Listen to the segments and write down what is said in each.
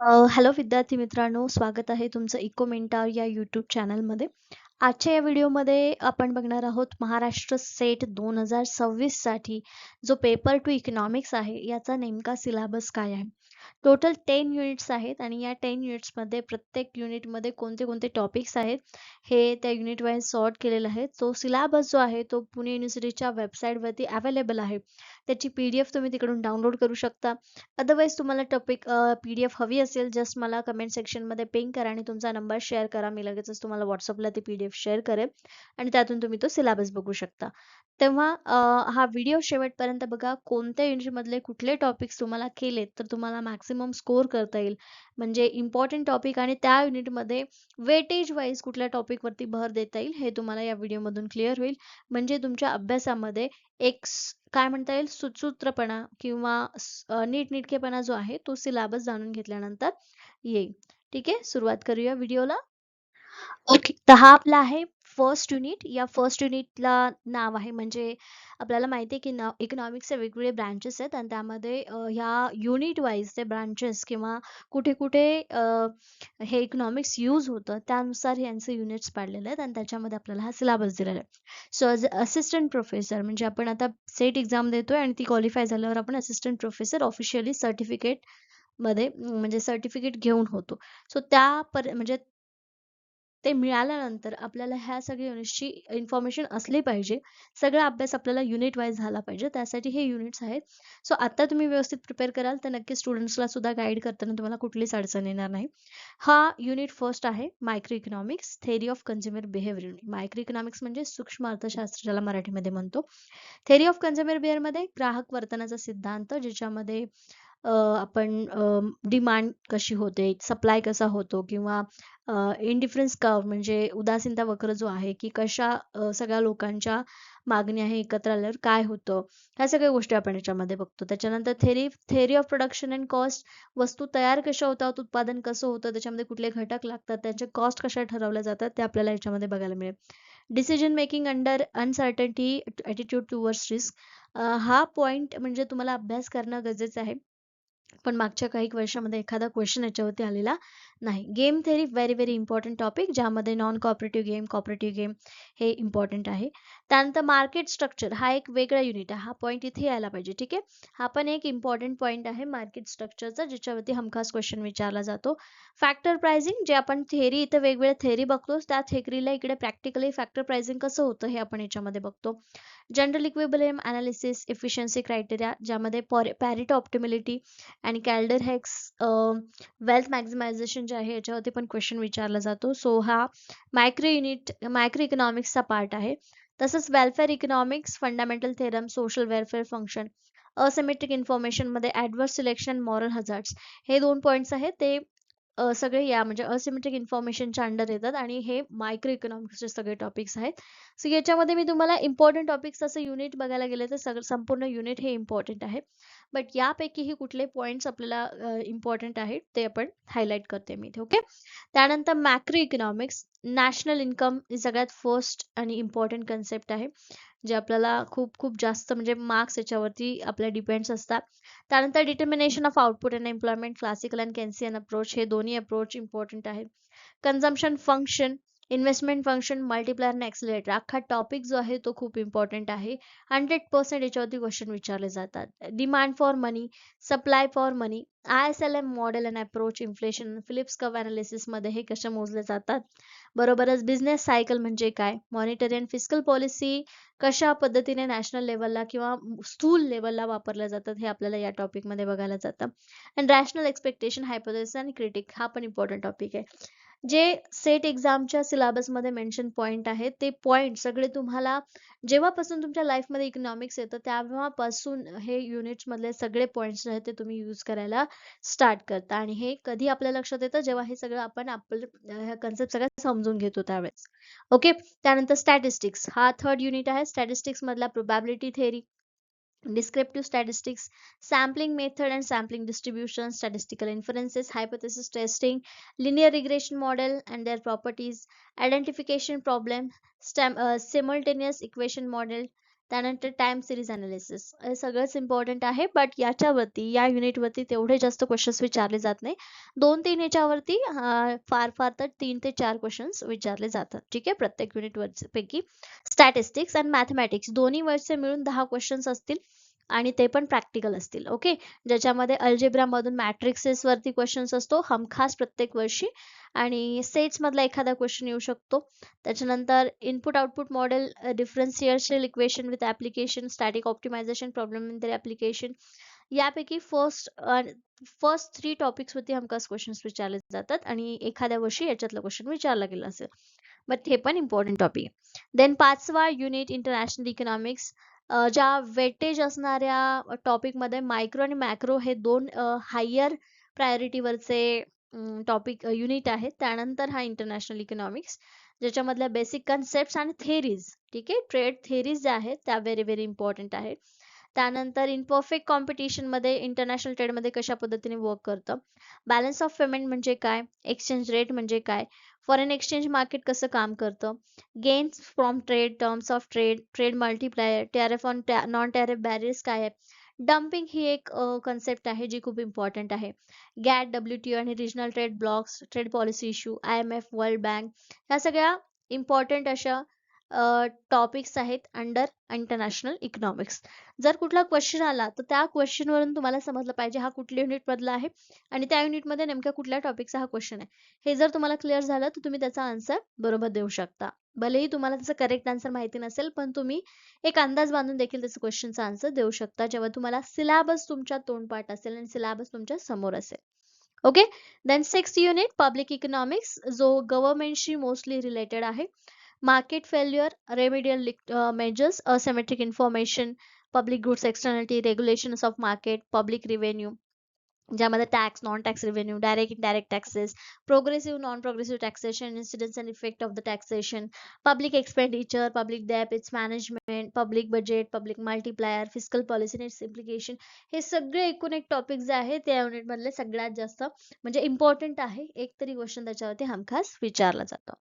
अ, hello विद्यार्थी मित्रांनो, स्वागत आहे तुमचं इको मिंटार या यूट्यूब चॅनलमध्ये. आजच्या या व्हिडिओमध्ये आपण बघणार आहोत महाराष्ट्र सेट 2026 साठी जो पेपर टू इकॉनॉमिक्स आहे, याचा नेमका सिलेबस काय आहे? टोटल टेन युनिट्स आहेत आणि या टेन युनिट्समध्ये प्रत्येक युनिटमध्ये कोणते-कोणते टॉपिक्स आहेत, हे त्या युनिट वाईज सॉर्ट केलेलं आहे. तो सिलेबस जो आहे, तो पुणे युनिव्हर्सिटीच्या वेबसाईटवरती अवेलेबल आहे. त्याची पी-डी-एफ तुम्ही तिकडून डाउनलोड करू शकता. अदरवाईज तुम्हाला टॉपिक पी-डी-एफ हवी असेल, जस्ट मला कमेंट सेक्शनमध्ये पिंग करा आणि तुमचा नंबर शेअर करा. मी लगेचच तुम्हाला व्हॉट्सअपला ती पी-डी-एफ शेअर करेन आणि त्यातून तुम्ही तो सिलेबस बघू शकता. तेव्हा अ, हा व्हिडिओ शेवटपर्यंत बघा. कोणत्या युनिटमधले कुठले टॉपिक्स तुम्हाला केलेत, तर तुम्हाला मॅक्सिमम स्कोर करता येईल. म्हणजे इम्पोर्टंट टॉपिक आणि त्या युनिटमध्ये वेटेज वाईज कुठल्या टॉपिकवरती भर देता येईल, हे तुम्हाला या व्हिडिओमधून क्लिअर होईल. म्हणजे तुमच्या अभ्यासामध्ये एक स काय म्हणता येईल सुसूत्रपणा किंवा स अ, नीटनेटकेपणा जो आहे, तो सिलेबस जाणून घेतल्यानंतर येईल. ठीक आहे. सुरुवात करूया व्हिडिओला. ओके. तर हा आपला आहे फर्स्ट युनिट. या फर्स्ट युनिटला नाव आहे म्हणजे आपल्याला माहिती आहे की ना इकॉनॉमिक्सचे वेगवेगळे ब्रांचेस आहेत आणि त्यामध्ये ह्या युनिट वाईज ते ब्रांचेस किंवा कुठे-कुठे हे इकॉनॉमिक्स यूज होतं, त्यानुसार यांचे युनिट्स पाडलेले आहेत आणि त्याच्यामध्ये आपल्याला हा सिलेबस दिलेला आहे. सो ॲज असिस्टंट प्रोफेसर म्हणजे आपण आता सेट एक्झाम देतोय आणि ती क्वालिफाय झाल्यावर आपण असिस्टंट प्रोफेसर ऑफिशियली सर्टिफिकेटमध्ये म्हणजे सर्टिफिकेट घेऊन होतो. सो त्या पर म्हणजे ते मिळाल्यानंतर आपल्याला ह्या सगळ्या युनिट्सची इन्फॉर्मेशन असली पाहिजे. सगळा अभ्यास आपल्याला युनिट वाईज झाला पाहिजे. त्यासाठी हे युनिट्स आहेत. सो आता तुम्ही व्यवस्थित प्रिपेअर कराल, तर नक्की स्टुडंट्सला सुद्धा गाईड करताना तुम्हाला कुठलीच अडचण येणार नाही. हा युनिट फर्स्ट आहे micro economics, theory of consumer behaviour unit. Micro economics म्हणजे सूक्ष्म अर्थशास्त्र ज्याला मराठीमध्ये म्हणतो. थेरी ऑफ कन्झ्युमर बिहेवियरमध्ये ग्राहक वर्तनाचा सिद्धांत ज्याच्यामध्ये अ, आपण अ, डिमांड कशी होते, सप्लाय कसा होतो किंवा अ, इंडिफरन्स कर्व्ह म्हणजे उदासीनता वक्र जो आहे, की कशा अ, सगळ्या लोकांच्या मागण्या हे एकत्र आल्यावर काय होतं, ह्या सगळ्या गोष्टी आपण याच्यामध्ये बघतो. त्याच्यानंतर theory theory of production and cost वस्तू तयार कशा होतात, उत्पादन कसं होतं, त्याच्यामध्ये कुठले घटक लागतात, त्यांचे कॉस्ट कशा ठरवल्या जातात, ते आपल्याला याच्यामध्ये बघायला मिळेल. Decision making under uncertainty attitude towards risk हा पॉइंट म्हणजे तुम्हाला अभ्यास करणं गरजेचं आहे. पण मागच्या काही वर्षामध्ये एखादा क्वेश्चन याच्यावरती आलेला नाही. Game theory very, very important topic ज्यामध्ये non cooperative game, cooperative game हे इम्पॉर्टंट आहे. त्यानंतर मार्केट स्ट्रक्चर हा एक वेगळा युनिट आहे. हा पॉईंट इथे यायला पाहिजे. ठीक आहे. हा पण एक इम्पॉर्टंट पॉईंट आहे मार्केट स्ट्रक्चरचा ज्याच्यावरती हमखास क्वेश्चन विचारला जातो. फॅक्टर प्राइसिंग जे आपण थेरी इथं वेगवेगळ्या थेरी बघतो, त्या थेरीला इकडे प्रॅक्टिकली फॅक्टर प्राइसिंग कसं होतं हे आपण याच्यामध्ये बघतो. General equilibrium analysis efficiency criteria ज्यामध्ये पॉर पॅरेटो ऑप्टिमिलिटी आणि कॅल्डर हेक्स वेल्थ मॅक्झिमायझेशन जे आहे याच्यावरती पण क्वेश्चन विचारला जातो. सो हा मायक्रो युनिट मायक्रो इकॉनॉमिक्सचा पार्ट आहे. तसंच welfare economics, fundamental theorem, social welfare function, asymmetric इन्फॉर्मेशनमध्ये adverse selection, moral hazards हे दोन पॉइंट्स आहेत ते सगळे या म्हणजे असिमेट्रिक इन्फॉर्मेशनच्या अंडर येतात आणि हे मायक्रो इकॉनॉमिक्सचे सगळे टॉपिक्स आहेत. सो याच्यामध्ये मी तुम्हाला इम्पॉर्टंट टॉपिक्स असं युनिट बघायला गेलं तर सगळं संपूर्ण युनिट हे इम्पॉर्टंट आहे. बट यापैकीही कुठले पॉइंट्स आपल्याला इम्पॉर्टंट आहेत ते आपण हायलाइट करते मी इथे. ओके. त्यानंतर मॅक्रो इकॉनॉमिक्स, नॅशनल इन्कम ही सगळ्यात फर्स्ट आणि इम्पॉर्टंट कन्सेप्ट आहे. जे आपल्याला खूप खूप जास्त म्हणजे मार्क्स याच्यावरती आपल्या डिपेंड्स असतात. त्यानंतर determination of output and employment, classical and Keynesian approach हे दोन्ही अप्रोच इम्पॉर्टंट आहेत. Consumption function, investment function, multiplier आणि एक्सेलरेटर अख्खा टॉपिक जो आहे तो खूप इम्पॉर्टंट आहे. 100% याच्यावरती क्वेश्चन विचारले जातात. Demand for money, supply for money, IS LM model and approach, inflation, Phillips curve एनालिसिसमध्ये हे कसे मोजले जातात. बरोबरच बिझनेस सायकल म्हणजे काय, मॉनिटरी अँड फिस्कल पॉलिसी कशा पद्धतीने नॅशनल लेवलला किंवा स्थूल लेवलला वापरल्या जातात हे आपल्याला या टॉपिकमध्ये बघायला जातं. अँड रॅशनल एक्सपेक्टेशन, हायपोथेसिस आणि क्रिटिक हा पण इम्पॉर्टंट टॉपिक आहे. जे सेट एक्झामच्या सिलेबसमध्ये मेन्शन पॉईंट आहेत, ते पॉईंट सगळे तुम्हाला जेव्हापासून तुमच्या लाईफमध्ये इकॉनॉमिक्स येतं तेव्हापासून हे युनिट्समधले सगळे पॉइंट्स आहेत ते तुम्ही यूज करायला स्टार्ट करता आणि हे कधी आपल्या लक्षात येतं जेव्हा हे सगळं आपण आपलं कन्सेप्ट सगळ्या समजून घेतो त्यावेळेस. ओके. त्यानंतर स्टॅटिस्टिक्स हा थर्ड युनिट आहे. स्टॅटिस्टिक्स मधला descriptive statistics, sampling method and sampling distribution, statistical inferences, hypothesis testing, linear regression model and their properties, identification problem, stem, uh, simultaneous equation model, त्यानंतर टाइम सिरीज अनालिसिस हे सगळंच important आहे but याच्यावरती या युनिटवरती तेवढे जास्त क्वेश्चन्स विचारले जात नाही. दोन तीन याच्यावरती फार फार तर तीन ते चार क्वेश्चन्स विचारले जातात. ठीक आहे? प्रत्येक युनिट पैकी. स्टॅटिस्टिक्स अँड मॅथमॅटिक्स दोन्ही वर्षचे मिळून दहा क्वेश्चन्स असतील आणि ते पण प्रॅक्टिकल असतील. ओके ज्याच्यामध्ये अल्जेब्रा मधून मॅट्रिक्सेस वरती क्वेश्चन्स असतो. हमखास प्रत्येक वर्षी आणि सेट्स मधला एखादा क्वेश्चन येऊ शकतो. त्याच्यानंतर input output model differential equation with application static optimization problem in application यापैकी फर्स्ट फर्स्ट थ्री टॉपिक्स वरती हमखास क्वेश्चन्स विचारले जातात आणि एखाद्या वर्षी याच्यातला क्वेश्चन विचारला गेला असेल. बट हे पण इम्पॉर्टंट टॉपिक देन पाचवा युनिट इंटरनॅशनल इकॉनॉमिक्स ज्या वेटेज असणाऱ्या टॉपिकमध्ये मायक्रो आणि मॅक्रो हे दोन हायर प्रायोरिटीवरचे टॉपिक युनिट आहे. त्यानंतर हा इंटरनॅशनल इकॉनॉमिक्स ज्याच्यामधल्या बेसिक कन्सेप्ट आणि थेरीज ठीक आहे? ट्रेड थेरीज ज्या आहेत त्या व्हेरी व्हेरी इम्पॉर्टंट आहेत. त्यानंतर इन परफेक्ट कॉम्पिटिशनमध्ये इंटरनॅशनल ट्रेडमध्ये कशा पद्धतीने वर्क करतं? बॅलन्स ऑफ पेमेंट म्हणजे काय? एक्सचेंज रेट म्हणजे काय? फॉरेन एक्सचेंज मार्केट कसं काम करतं? Gains from trade terms of trade trade multiplier tariff on non tariff barriers काय आहे डम्पिंग ही एक कन्सेप्ट आहे जी खूप इम्पॉर्टंट आहे. गॅट डब्ल्यू टी आणि regional trade blocs trade policy issue I M F world bank ह्या सगळ्या इम्पॉर्टंट अशा टॉपिक्स आहेत अंडर इंटरनॅशनल इकॉनॉमिक्स जर कुठला क्वेश्चन आला तर त्या क्वेश्चनवरून तुम्हाला समजलं पाहिजे हा कुठल्या युनिट मधला आहे आणि त्या युनिटमध्ये नेमक्या कुठल्या टॉपिकचा हा क्वेश्चन आहे. हे जर तुम्हाला क्लिअर झालं तर तुम्ही त्याचा आन्सर बरोबर देऊ शकता. भलेही तुम्हाला त्याचं करेक्ट आन्सर माहिती नसेल पण तुम्ही एक अंदाज बांधून देखील त्याचं क्वेश्चनचा आन्सर देऊ शकता जेव्हा तुम्हाला सिलेबस तुमच्या तोंडपाठ असेल आणि सिलेबस तुमच्यासमोर असेल. Okay then six unit public economics जो गव्हर्नमेंटशी मोस्टली रिलेटेड आहे market failure, remedial uh, measures, asymmetric information, public goods externality, regulations of market, public revenue, ज्यामध्ये tax non tax revenue direct indirect taxes progressive non progressive taxation incidence and effect of the taxation public expenditure public debt its management public budget public multiplier physical policy its implication हे सगळे एकूण एक topic जे आहे त्या unit मधले सगळ्यात जास्त म्हणजे इम्पॉर्टंट आहे. एक तरी क्वेश्चन त्याच्यावरती हमखास विचारला जातो.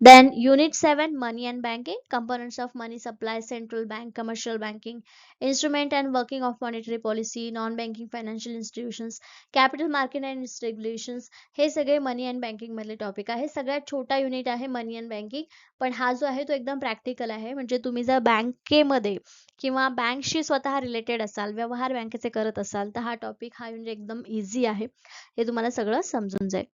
Then unit 7 money and banking components of money supply central bank commercial banking instrument and working of monetary policy non-banking financial institutions capital market and its regulations हे सगळे मनी अँड बँकिंग मधले टॉपिक आहे सगळ्यात छोटा युनिट आहे मनी and banking पण हा जो आहे तो एकदम प्रॅक्टिकल आहे. म्हणजे तुम्ही जर बँकेमध्ये किंवा बँकशी स्वतः रिलेटेड असाल व्यवहार बँकेचे करत असाल तर हा टॉपिक हा म्हणजे एकदम इझी आहे. हे तुम्हाला सगळं समजून जाईल.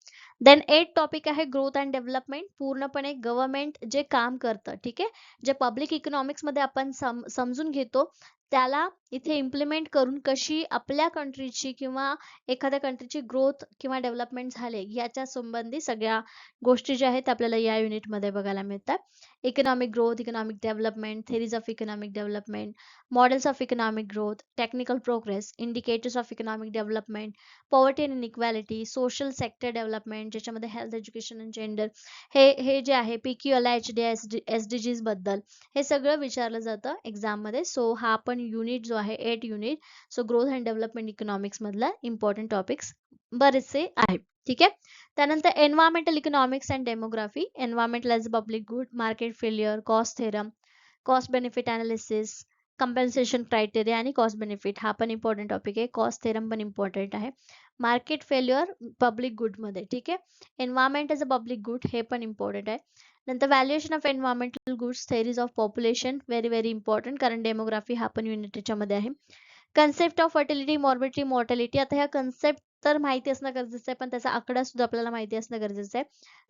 देन एट टॉपिक आहे ग्रोथ अँड डेव्हलपमेंट पूर्णपणे गव्हर्नमेंट जे काम करतं ठीक आहे? जे पब्लिक इकॉनॉमिक्समध्ये आपण समजून घेतो त्याला इथे इम्प्लिमेंट करून कशी आपल्या कंट्रीची किंवा एखाद्या कंट्रीची ग्रोथ किंवा डेव्हलपमेंट झाले याच्या संबंधी सगळ्या गोष्टी ज्या आहेत आपल्याला या युनिटमध्ये बघायला मिळतात. Economic growth economic development theories of economic development models of economic growth technical progress indicators of economic development poverty and inequality, social sector development ज्याच्यामध्ये हेल्थ एज्युकेशन and जेंडर हे हे जे आहे P Q L H D S D S D जीजबद्दल हे सगळं विचारलं जातं एक्झाममध्ये. सो हा आपण युनिट जो आहे eight unit so growth and development इकॉनॉमिक्समधला important topics बरेचसे आहेत. ठीक आहे त्यानंतर environmental economics and demography environmental as public good market failure cost theorem cost benefit analysis compensation criteria आणि कॉस्ट बेनिफिट हा पण इम्पॉर्टंट टॉपिक आहे. कॉस्ट थेरम पण इम्पॉर्टंट आहे. मार्केट फेल्युअर पब्लिक गुड मध्ये, ठीक आहे? Environment as a public good हे पण इम्पॉर्टंट आहे. नंतर valuation of environmental goods theories of population very very important कारण डेमोग्राफी हा पण युनिट त्याच्यामध्ये आहे. Concept of fertility morbidity mortality आता ह्या कन्सेप्ट तर माहिती असणं गरजेचं आहे पण त्याचा आकडा सुद्धा आपल्याला माहिती असणं गरजेचं आहे.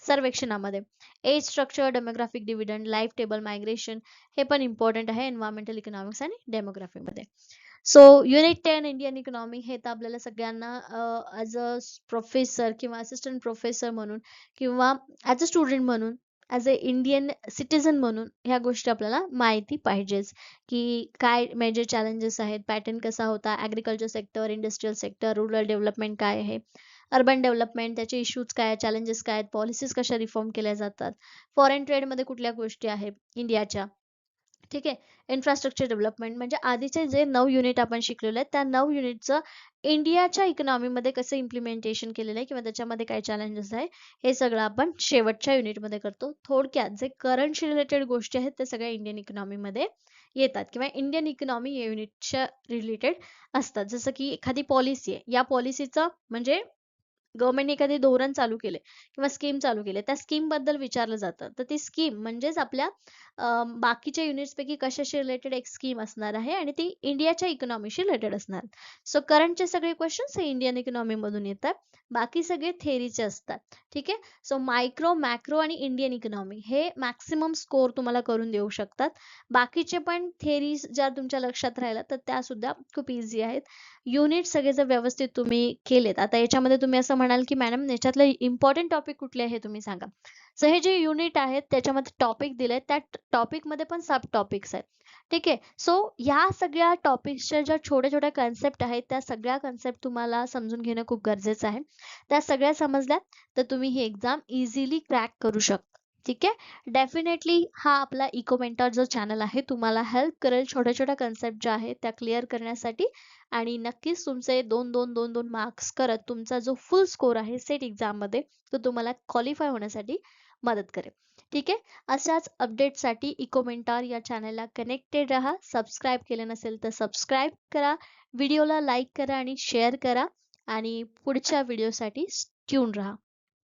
सर्वेक्षणामध्ये. Age structure demographic dividend life table migration हे पण इम्पॉर्टंट आहे एन्व्हायरमेंटल इकॉनॉमिक्स आणि डेमोग्राफीमध्ये so unit ten Indian economy हे तर आपल्याला सगळ्यांना ॲज अ प्रोफेसर किंवा असिस्टंट प्रोफेसर म्हणून किंवा ॲज अ स्टुडंट म्हणून ॲज अ इंडियन सिटिझन म्हणून ह्या गोष्टी आपल्याला माहिती पाहिजेच. की काय मेजर चॅलेंजेस आहेत पॅटर्न कसा होता agriculture sector industrial sector rural development काय आहे अर्बन डेव्हलपमेंट त्याचे इश्यूज काय चॅलेंजेस काय आहेत पॉलिसीज कशा रिफॉर्म केल्या जातात फॉरेन ट्रेडमध्ये कुठल्या गोष्टी आहेत इंडियाच्या ठीक आहे. इन्फ्रास्ट्रक्चर डेव्हलपमेंट म्हणजे आधीचे जे नऊ युनिट आपण शिकलेलो आहे, त्या नऊ युनिटचं इंडियाच्या इकॉनॉमीमध्ये कसं इम्प्लिमेंटेशन केलेलं आहे किंवा त्याच्यामध्ये काय चॅलेंजेस आहे, हे सगळं आपण शेवटच्या युनिटमध्ये करतो. थोडक्यात जे करंटशी रिलेटेड गोष्टी आहेत, त्या सगळ्या इंडियन इकॉनॉमीमध्ये येतात किंवा इंडियन इकॉनॉमी या युनिटच्या रिलेटेड असतात. जसं की एखादी पॉलिसी आहे, या पॉलिसीचं म्हणजे गव्हर्नमेंटने एखादे धोरण चालू केले किंवा स्कीम चालू केले त्या स्कीमबद्दल विचारलं जातं. तर ती स्कीम म्हणजेच आपल्या बाकीच्या बाकीच्या युनिट्सपैकी कशाशी रिलेटेड एक स्कीम असणार आहे आणि ती इंडियाच्या इकॉनॉमीशी रिलेटेड असणार. सो करंटचे सगळे क्वेश्चन्स हे इंडियन इकॉनॉमीमधून येतात. बाकी सगळे थेरीचे असतात. ठीक आहे. सो मायक्रो, मॅक्रो आणि इंडियन इकॉनॉमी हे मॅक्सिमम स्कोर तुम्हाला करून देऊ शकतात. बाकीचे पण थेरीज ज्या तुमच्या लक्षात राहिल्या, तर त्या सुद्धा खूप इझी आहेत. युनिट सगळे जर व्यवस्थित तुम्ही केलेत, आता याच्यामध्ये तुम्ही असं म्हणाल की मॅडम याच्यातले इम्पॉर्टंट टॉपिक कुठले आहे तुम्ही सांगा. सो हे जे युनिट आहेत त्याच्यामध्ये टॉपिक दिले त्या टॉपिकमध्ये पण सब टॉपिक्स आहेत. ठीक आहे. सो ह्या सगळ्या टॉपिक्सच्या ज्या छोट्या-छोट्या कन्सेप्ट आहेत, त्या सगळ्या कन्सेप्ट तुम्हाला समजून घेणं खूप गरजेचं आहे. त्या सगळ्या समजल्या तर तुम्ही ही एक्झाम इझिली क्रॅक करू शकता. ठीक आहे. डेफिनेटली हा आपला इको मेंटॉर जो चॅनल आहे तुम्हाला हेल्प करेल छोट्या-छोट्या कन्सेप्ट ज्या आहेत त्या क्लिअर करण्यासाठी आणि नक्कीच तुमचे 2-2, 2-2 मार्क्स करत तुमचा जो फुल स्कोर आहे सेट एक्झाममध्ये तो तुम्हाला क्वालिफाय होण्यासाठी मदत करेल. ठीक आहे. अशाच अपडेटसाठी इको मेंटॉर या चॅनलला कनेक्टेड राहा. सबस्क्राईब केले नसेल तर सबस्क्राईब करा. व्हिडिओला लाईक करा आणि शेअर करा आणि पुढच्या व्हिडिओसाठी ट्यून राहा.